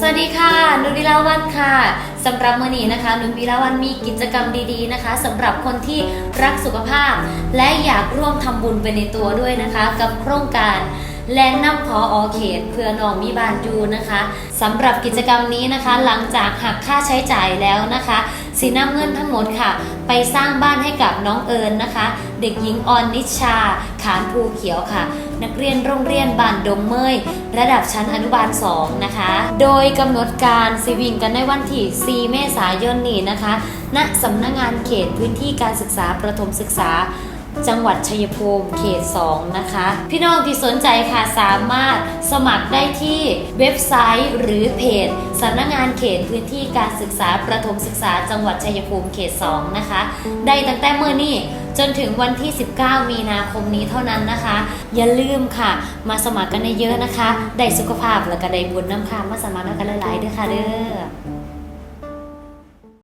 สวัสดีค่ะนุวิลาวันค่ะสำหรับมื้อนี้นะคะนุวิลาวันมีกิจกรรมดีๆนะคะสำหรับคนที่รักสุขภาพ และอยากร่วมทำบุญไปในตัวด้วยนะคะ กับโครงการ แลนน้ำพออเขตเพื่อน้องมีบ้านอยู่นะคะสำหรับกิจกรรมนี้นะคะ หลังจากหักค่าใช้จ่ายแล้วนะคะสีน้ำเงินทั้งหมดค่ะ ไปสร้างบ้านให้กับน้องเอิญนะคะ เด็กหญิงออนนิชา ขานภูเขียวค่ะ นักเรียนโรงเรียนบ้านดงเมยระดับชั้นอนุบาล 2 นะคะ โดยกำหนดการซีวิงกันในวันที่4เมษายนนี้นะคะณสำนักงานเขตพื้นที่การศึกษาประถมศึกษา จังหวัดชัยภูมิเขต 2 นะคะ พี่น้องที่สนใจค่ะสามารถสมัครได้ที่เว็บไซต์หรือเพจสำนักงานเขตพื้นที่การศึกษาประถมศึกษาจังหวัดชัยภูมิเขต 2 นะคะ ได้ตั้งแต่เมื่อนี้จนถึงวันที่ 19 มีนาคมนี้เท่านั้นนะคะ อย่าลืมค่ะ มาสมัครกันเยอะนะคะ ได้สุขภาพแล้วก็ได้บุญน้ำค่ะมาสมัครกันหลายๆด้วยค่ะเด้อ